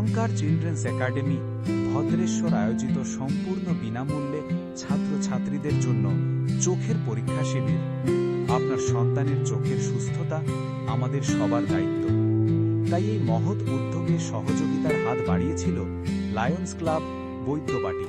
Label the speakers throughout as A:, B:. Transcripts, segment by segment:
A: ওঙ্কার children's academy Bhadreswar আয়োজিত সম্পূর্ণ বিনামূল্যে ছাত্রছাত্রীদের জন্য চোখের পরীক্ষা শিবির। আপনার সন্তানের চোখের সুস্থতা আমাদের সবার দায়িত্ব। তাই এই মহৎ উদ্যোগে সহযোগিতার হাত বাড়িয়েছিল লায়ন্স ক্লাব বৈদ্যবাটি।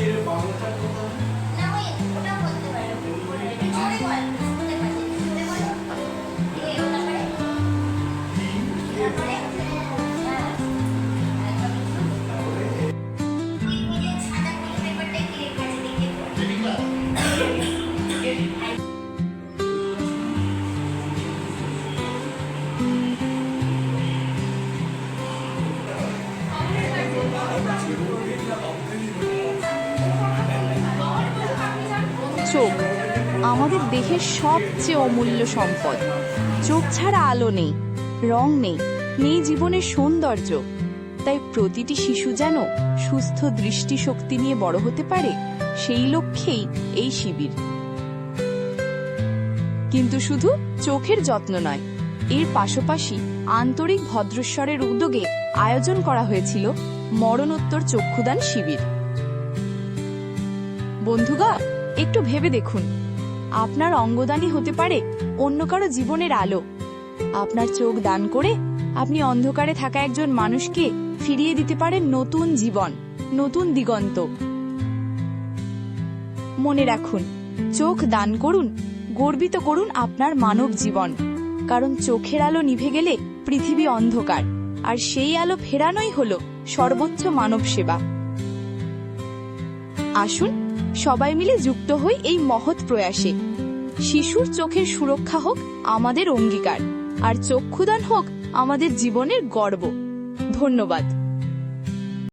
B: 解放먹 는.
C: চোখ আমাদের দেহের সবচেয়ে অমূল্য সম্পদ। চোখ ছাড়া আলো নেই, রং নেই নেই জীবনের সৌন্দর্য। তাই প্রতিটি শিশু যেন সুস্থ দৃষ্টিশক্তি নিয়ে বড় হতে পারে, সেই লক্ষ্যেই এই শিবির। কিন্তু শুধু চোখের যত্ন নয়, এর পাশাপাশি আন্তরিক ভদ্রস্বরের উদ্যোগে আয়োজন করা হয়েছিল মরণোত্তর চক্ষুদান শিবির। বন্ধুগা একটু ভেবে দেখুন। আপনার অঙ্গদানই হতে পারে অন্য কারও জীবনের আলো। আপনার চোখ দান করে আপনি অন্ধকারে থাকা একজন মানুষকে ফিরিয়ে দিতে পারেন নতুন জীবন, নতুন দিগন্ত। মনে রাখুন, চোখ দান করুন, গর্বিত করুন আপনার মানব জীবন। কারণ চোখের আলো নিভে গেলে পৃথিবী অন্ধকার, আর সেই আলো ফেরানোই হলো সর্বোচ্চ মানব সেবা। আসুন সবাই মিলে যুক্ত হই এই মহৎ প্রয়াসে। শিশুর চোখের সুরক্ষা হোক আমাদের অঙ্গীকার, আর চক্ষুদান হোক আমাদের জীবনের গর্ব। ধন্যবাদ।